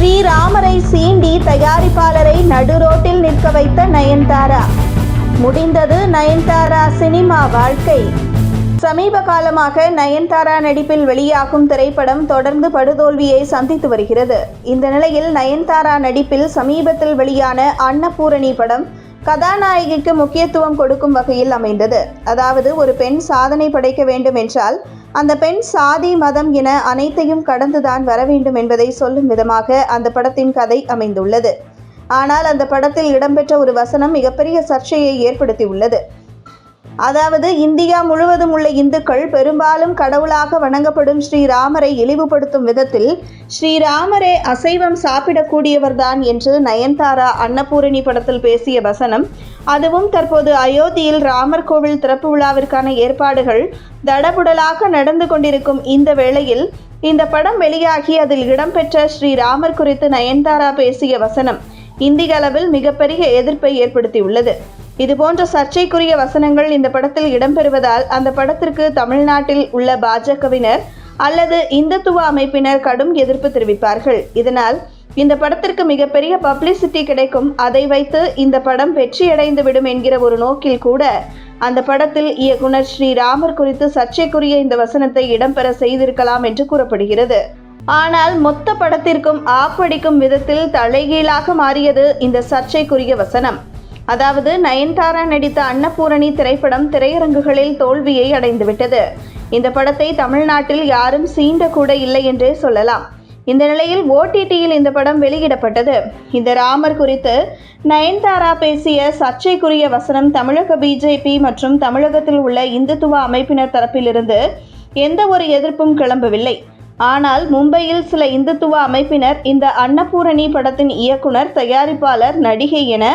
ஸ்ரீராமரை சீண்டி தயாரிப்பாளரை நடுரோட்டில் நிற்க வைத்த நயன்தாரா. முடிந்தது நயன்தாரா சினிமா வாழ்க்கை. சமீப காலமாக நயன்தாரா நடிப்பில் வெளியாகும் திரைப்படம் தொடர்ந்து படுதோல்வியை சந்தித்து வருகிறது. இந்த நிலையில் நயன்தாரா நடிப்பில் சமீபத்தில் வெளியான அன்னபூரணி படம் கதாநாயகிக்கு முக்கியத்துவம் கொடுக்கும் வகையில் அமைந்தது. அதாவது ஒரு பெண் சாதனை படைக்க வேண்டும் என்றால் அந்த பெண் சாதி மதம் என அனைத்தையும் கடந்துதான் வர வேண்டும் என்பதை சொல்லும் விதமாக அந்த படத்தின் கதை அமைந்துள்ளது. ஆனால் அந்த படத்தில் இடம்பெற்ற ஒரு வசனம் மிகப்பெரிய சர்ச்சையை ஏற்படுத்தியுள்ளது. அதாவது இந்தியா முழுவதும் உள்ள இந்துக்கள் பெரும்பாலும் கடவுளாக வணங்கப்படும் ஸ்ரீராமரை இழிவுபடுத்தும் விதத்தில் ஸ்ரீராமரே அசைவம் சாப்பிடக்கூடியவர்தான் என்று நயன்தாரா அன்னபூரணி படத்தில் பேசிய வசனம் அதுவும் தற்போது அயோத்தியில் ராமர் கோவில் திறப்பு விழாவிற்கான ஏற்பாடுகள் தடபுடலாக நடந்து கொண்டிருக்கும் இந்த வேளையில் இந்த படம் வெளியாகி அதில் இடம்பெற்ற ஸ்ரீராமர் குறித்து நயன்தாரா பேசிய வசனம் இந்திய அளவில் மிகப்பெரிய எதிர்ப்பை ஏற்படுத்தியுள்ளது. இதுபோன்ற சர்ச்சைக்குரிய வசனங்கள் இந்த படத்தில் இடம்பெறுவதால் அந்த படத்திற்கு தமிழ்நாட்டில் உள்ள பாஜகவினர் அல்லது இந்துத்துவ அமைப்பினர் கடும் எதிர்ப்பு தெரிவிப்பார்கள். இதனால் இந்த படத்திற்கு மிகப்பெரிய பப்ளிசிட்டி கிடைக்கும். அதை வைத்து இந்த படம் வெற்றியடைந்து விடும் என்கிற ஒரு நோக்கில் கூட அந்த படத்தில் இயக்குனர் ஸ்ரீராமர் குறித்து சர்ச்சைக்குரிய இந்த வசனத்தை இடம்பெற செய்திருக்கலாம் என்று கூறப்படுகிறது. ஆனால் மொத்த படத்திற்கும் ஆப்படிக்கும் விதத்தில் தலைகீழாக மாறியது இந்த சர்ச்சைக்குரிய வசனம். அதாவது நயன்தாரா நடித்த அன்னபூரணி திரைப்படம் திரையரங்குகளில் தோல்வியை அடைந்துவிட்டது. இந்த படத்தை தமிழ்நாட்டில் யாரும் சீண்ட கூட இல்லை என்றே சொல்லலாம். இந்த நிலையில் ஓடிடியில் இந்த படம் வெளியிடப்பட்டது. இந்த ராமர் குறித்து நயன்தாரா பேசிய சர்ச்சைக்குரிய வசனம் தமிழக பிஜேபி மற்றும் தமிழகத்தில் உள்ள இந்துத்துவ அமைப்பினர் தரப்பிலிருந்து எந்த ஒரு எதிர்ப்பும் கிளம்பவில்லை. ஆனால் மும்பையில் சில இந்துத்துவ அமைப்பினர் இந்த அன்னபூரணி படத்தின் இயக்குனர் தயாரிப்பாளர் நடிகை என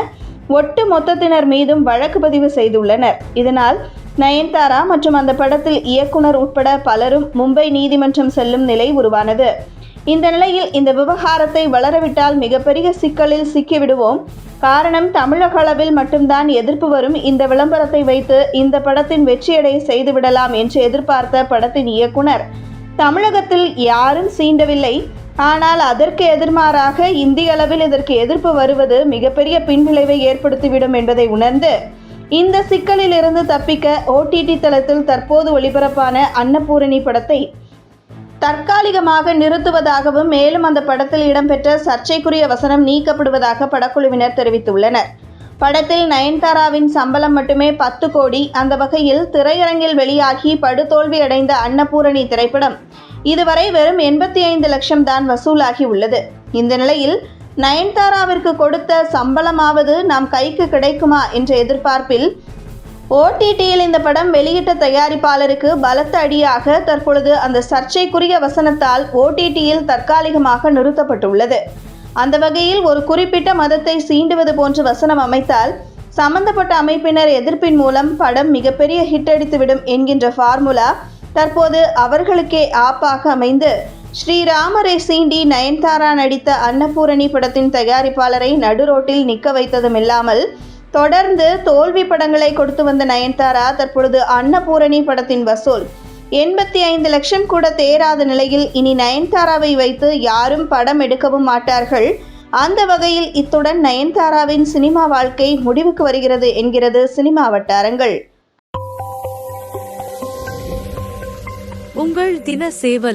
ஒட்டு மொத்தத்தினர் மீதும் வழக்கு பதிவு செய்துள்ளனர். இதனால் நயன்தாரா மற்றும் அந்த படத்தில் இயக்குனர் உட்பட பலரும் மும்பை நீதிமன்றம் செல்லும் நிலை உருவானது. இந்த நிலையில் இந்த விவகாரத்தை வளரவிட்டால் மிகப்பெரிய சிக்கலில் சிக்கிவிடுவோம். காரணம் தமிழக அளவில் மட்டும்தான் எதிர்ப்பு வரும். இந்த விளம்பரத்தை வைத்து இந்த படத்தின் வெற்றியடை செய்துவிடலாம் என்று எதிர்பார்த்த படத்தின் இயக்குனர். தமிழகத்தில் யாரும் சீண்டவில்லை. ஆனால் அதற்கு எதிர்மாறாக இந்திய அளவில் இதற்கு எதிர்ப்பு வருவது மிகப்பெரிய பின்விளைவை ஏற்படுத்திவிடும் என்பதை உணர்ந்து இந்த சிக்கலில் இருந்து தப்பிக்க ஓடிடி தளத்தில் தற்போது ஒளிபரப்பான அன்னபூரணி படத்தை தற்காலிகமாக நிறுத்துவதாகவும் மேலும் அந்த படத்தில் இடம்பெற்ற சர்ச்சைக்குரிய வசனம் நீக்கப்படுவதாக படக்குழுவினர் தெரிவித்துள்ளனர். படத்தில் நயன்தாராவின் சம்பளம் மட்டுமே பத்து கோடி அந்த வகையில் திரையரங்கில் வெளியாகி படுதோல்வி அடைந்த அன்னபூரணி திரைப்படம் இதுவரை வெறும் எண்பத்தி ஐந்து லட்சம் தான் வசூலாகி உள்ளது. இந்த நிலையில் நயன்தாராவிற்கு கொடுத்த சம்பளமாவது நாம் கைக்கு கிடைக்குமா என்ற எதிர்பார்ப்பில் ஓடிடியில் இந்த படம் வெளியிட்ட தயாரிப்பாளருக்கு பலத்த அடியாக தற்பொழுது அந்த சர்ச்சைக்குரிய வசனத்தால் ஓடிடியில் தற்காலிகமாக நிறுத்தப்பட்டுள்ளது. அந்த வகையில் ஒரு குறிப்பிட்ட மதத்தை சீண்டுவது போன்ற வசனம் அமைத்தால் சம்பந்தப்பட்ட அமைப்பினர் எதிர்ப்பின் மூலம் படம் மிகப்பெரிய ஹிட் அடித்துவிடும் என்கின்ற ஃபார்முலா தற்போது அவர்களுக்கே ஆப்பாக அமைந்து ஸ்ரீராமரை சீண்டி நயன்தாரா நடித்த அன்னபூரணி படத்தின் தயாரிப்பாளரை நடுரோட்டில் நிற்க வைத்ததுமில்லாமல் தொடர்ந்து தோல்வி படங்களை கொடுத்து வந்த நயன்தாரா தற்பொழுது அன்னபூரணி படத்தின் வசூல். எண்பத்தி ஐந்து லட்சம் கூட தேராத நிலையில் இனி நயன்தாராவை வைத்து யாரும் படம் எடுக்கவும் மாட்டார்கள். அந்த வகையில் இத்துடன் நயன்தாராவின் சினிமா வாழ்க்கை முடிவுக்கு வருகிறது என்கிறது சினிமா வட்டாரங்கள். உங்கள் தின சேவல்.